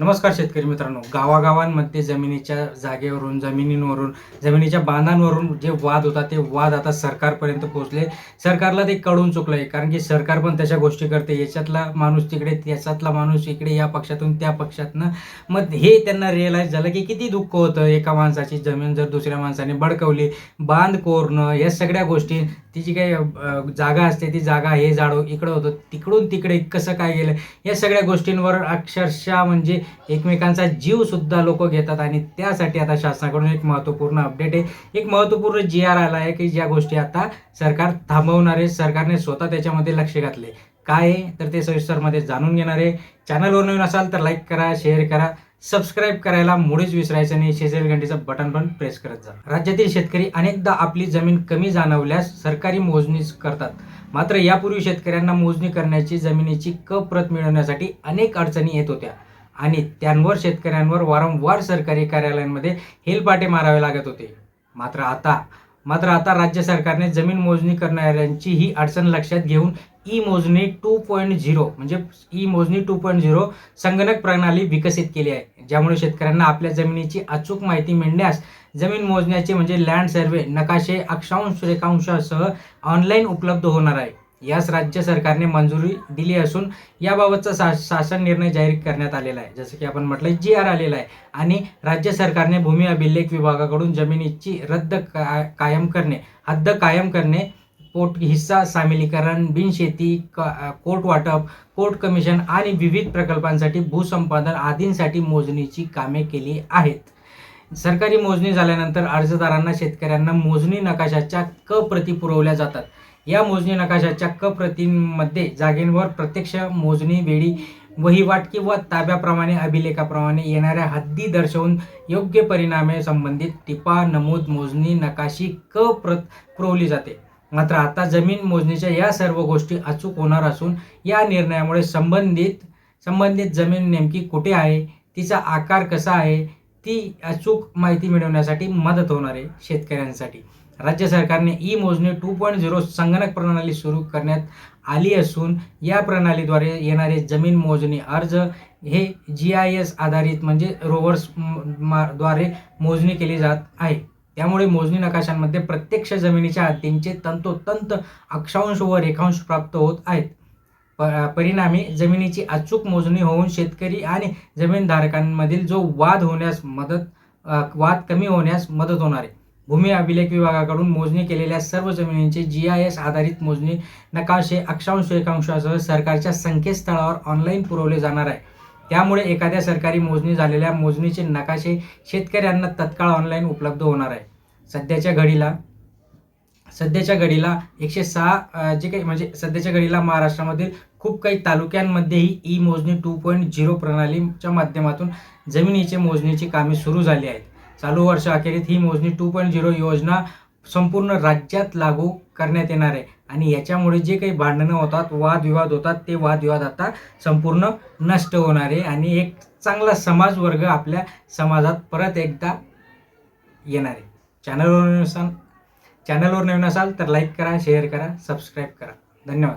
नमस्कार शेतकरी मित्रांनो. गावागावांमध्ये जमिनीच्या जागेवरून जमिनींवरून जमिनीच्या बांधांवरून जे वाद होता ते वाद आता सरकारपर्यंत पोहोचले. सरकारला ते कळून चुकलं आहे कारण की सरकार पण तशा गोष्टी करते. याच्यातला माणूस तिकडे त्याच्यातला माणूस इकडे या पक्षातून त्या पक्षातनं. मग हे त्यांना रिअलाईज झालं की किती दुःख होतं. एका माणसाची जमीन जर दुसऱ्या माणसाने बडकवली बांध कोरणं या सगळ्या गोष्टी. ती जी काही जागा असते ती जागा हे जाडो इकडं होतं तिकडून तिकडे कसं काय गेलं? या सगळ्या गोष्टींवर अक्षरशः म्हणजे एकमेकांचा जीव सुद्धा लोक घेतात आणि त्यासाठी आता शासनाकडून एक महत्त्वपूर्ण अपडेट आहे. एक महत्त्वपूर्ण जी आर आला आहे की ज्या गोष्टी आता सरकार थांबवणार आहे सरकारने स्वतः त्याच्यामध्ये लक्ष घातले. काय आहे? तर ते सविस्तरमध्ये जाणून घेणार आहे. चॅनलवर नवीन असाल तर लाईक करा शेअर करा सबस्क्राईब करायला मुळेच विसरायचं नाही. शेजारी घंटीचं बटन पण प्रेस करत जा. राज्यातील शेतकरी अनेकदा आपली जमीन कमी जाणवल्यास सरकारी मोजणी करतात. मात्र यापूर्वी शेतकऱ्यांना मोजणी करण्याची जमिनीची क प्रत मिळवण्यासाठी अनेक अडचणी येत होत्या. आणि त्यांवर शेतकऱ्यांवर वारंवार सरकारी कार्यालयांमध्ये हेलपाटे मारावे लागत होते. मात्र आता मात्र आता राज्य सरकारने जमीन मोजणी करणाऱ्यांची ही अडचण लक्षात घेऊन ई मोजणी टू पॉईंट झिरो म्हणजे ई मोजणी टू पॉईंट झिरो संगणक प्रणाली विकसित केली आहे. ज्यामुळे शेतकऱ्यांना आपल्या जमिनीची अचूक माहिती मिळण्यास जमीन मोजण्याचे म्हणजे लँड सर्वे नकाशे अक्षांश रेखांशासह ऑनलाईन उपलब्ध होणार आहे. यास राज्य सरकारने मंजुरी दिली असून याबाबतचा सा शासन निर्णय जाहीर करण्यात आलेला आहे. जसं की आपण म्हटलं जी आर आलेला आहे. आणि राज्य सरकारने भूमी अभिलेख विभागाकडून जमिनीची रद्द का कायम करणे हद्द कायम करणे पोट हिस्सा सामिलीकरण बिनशेती क कोर्ट वाटप कोर्ट कमिशन आणि विविध प्रकल्पांसाठी भूसंपादन आदींसाठी मोजणीची कामे केली आहेत. सरकारी मोजणी झाल्यानंतर अर्जदारांना शेतकऱ्यांना मोजणी नकाशाच्या क प्रती पुरवल्या जातात. या मोजणी नकाशाच्या क प्रतींमध्ये जागेंवर प्रत्यक्ष मोजणी वेळी वहिवाट किंवा ताब्याप्रमाणे अभिलेखाप्रमाणे येणाऱ्या हद्दी दर्शवून योग्य परिणामे संबंधित टिपा नमूद मोजणी नकाशी क प्रत पुरवली जाते. मात्र आता जमीन मोजणीच्या या सर्व गोष्टी अचूक होणार असून या निर्णयामुळे संबंधित संबंधित जमीन नेमकी कुठे आहे तिचा आकार कसा आहे ती अचूक माहिती मिळवण्यासाठी मदत होणार आहे शेतकऱ्यांसाठी. राज्य सरकारने ई मोजणी टू पॉईंट झिरो संगणक प्रणाली सुरू करण्यात आली असून या प्रणालीद्वारे येणारे जमीन मोजणी अर्ज हे जी आय एस आधारित म्हणजे रोवर्सद्वारे मोजणी केली जात आहे. त्यामुळे मोजणी नकाशांमध्ये प्रत्यक्ष जमिनीच्या हद्दींचे तंतोतंत अक्षांश व रेखांश प्राप्त होत आहेत. प- परिणामी जमिनीची अचूक मोजणी होऊन शेतकरी आणि जमीनधारकांमधील जो वाद होण्यास मदत वाद कमी होण्यास मदत होणार आहे. भूमी अभिलेख विभागाकडून मोजणी केलेल्या सर्व जमिनींचे जी आय एस आधारित मोजणी नकाशे अक्षांश रेखांशासह सरकारच्या संकेतस्थळावर ऑनलाईन पुरवले जाणार आहे. त्यामुळे एखाद्या सरकारी मोजणी झालेल्या मोजणीचे नकाशे शेतकऱ्यांना तत्काळ ऑनलाईन उपलब्ध होणार आहे. सध्याच्या घडीला सध्याच्या घडीला एकशे सहा जे काही म्हणजे सध्याच्या घडीला महाराष्ट्रामधील खूप काही तालुक्यांमध्येही ई मोजणी टू पॉईंट झिरो प्रणालीच्या माध्यमातून जमिनीचे मोजणीची कामे सुरू झाली आहेत. चालू वर्ष अखेरीत ही मोजणी टू पॉईंट झिरो योजना संपूर्ण राज्यात लागू करण्यात येणार आहे. आणि याच्यामुळे जे काही भांडणं होतात वादविवाद होतात ते वादविवाद आता संपूर्ण नष्ट होणार आहे. आणि एक चांगला समाज वर्ग आपल्या समाजात परत एकदा येणार आहे. चॅनलवर नवीन असाल चॅनलवर नवीन असाल तर लाईक करा शेअर करा सबस्क्राईब करा. धन्यवाद.